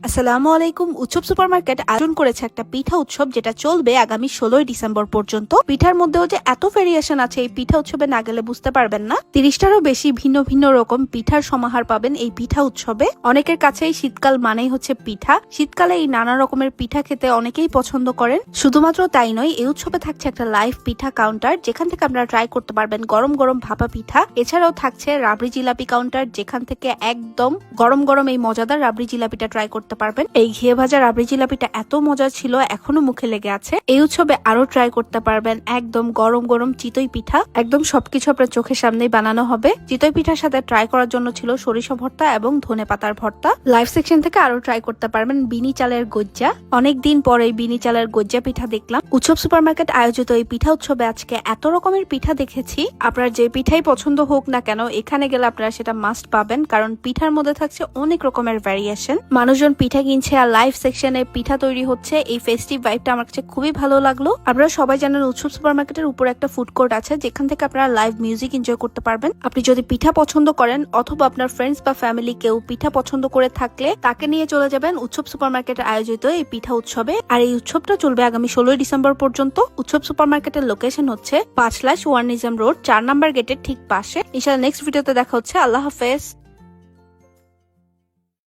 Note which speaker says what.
Speaker 1: আসসালামু আলাইকুম। উৎসব সুপারমার্কেট আয়োজন করেছে একটা পিঠা উৎসব যেটা চলবে আগামী ষোলোই ডিসেম্বর পর্যন্ত। পিঠার মধ্যেও যে এত ভেরিয়েশন আছে এই পিঠা উৎসবে না গেলে বুঝতে পারবেন না। তিরিশটারও বেশি ভিন্ন ভিন্ন রকম পিঠার সমাহার পাবেন এই পিঠা উৎসবে। অনেকের কাছেই শীতকাল মানেই হচ্ছে পিঠা। শীতকালে এই নানা রকমের পিঠা খেতে অনেকেই পছন্দ করেন। শুধুমাত্র তাই নয়, এই উৎসবে থাকছে একটা লাইভ পিঠা কাউন্টার যেখান থেকে আপনারা ট্রাই করতে পারবেন গরম গরম ভাপা পিঠা। এছাড়াও থাকছে রাবড়ি জিলাপি কাউন্টার যেখান থেকে একদম গরম গরম এই মজাদার রাবড়ি জিলাপিটা ট্রাই করতে পারবেন। এই ঘিয়ে ভাজা রাবড়ি জিলাপিটা এত মজা ছিল, এখনও মুখে লেগে আছে। এই উৎসবে আরও ট্রাই করতে পারবেন। একদম গরম গরম চিতই পিঠা। একদম সবকিছু আপনার চোখের সামনেই বানানো হবে। চিতই পিঠার সাথে ট্রাই করার জন্য ছিল সরিষা ভর্তা এবং ধনে পাতার ভর্তা। লাইভ সেকশন থেকে আরও ট্রাই করতে পারবেন বিনি চালের গজ্জা। অনেক দিন পরে বিনি চালের গজ্জা পিঠা দেখলাম। উৎসব সুপারমার্কেট আয়োজিত এই পিঠা উৎসবে আজকে এত রকমের পিঠা দেখেছি। আপনার যে পিঠাই পছন্দ হোক না কেন, এখানে গেলে আপনারা সেটা মাস্ট পাবেন, কারণ পিঠার মধ্যে থাকছে অনেক রকমের ভ্যারিয়েশন মানুষজন পিঠা কিনছে আর লাইভ সেকশনে পিঠা তৈরি হচ্ছে। এই ফেস্টিভ ভাইবটা আমার কাছে খুবই ভালো লাগল। আপনারা সবাই জানেন উৎসব সুপার সুপারমার্কেটের উপর একটা ফুড কোর্ট আছে, যেখান থেকে আপনারা লাইভ মিউজিক এনজয় করতে পারবেন। আপনি যদি পিঠা পছন্দ করেন অথবা আপনার ফ্রেন্ডস বা ফ্যামিলি কেউ পিঠা পছন্দ করে থাকলে তাকে নিয়ে চলে যাবেন উৎসব সুপার সুপারমার্কেটে আয়োজিত এই পিঠা উৎসবে। আর এই উৎসবটা চলবে আগামী ষোলোই ডিসেম্বর পর্যন্ত। উৎসব সুপারমার্কেটের লোকেশন হচ্ছে পাঁচ লাশ ওয়ান রোড, চার নাম্বার গেটের ঠিক পাশে। ইনশাল্লাহ নেক্সট ভিডিওতে দেখা হচ্ছে। আল্লাহ হাফেজ।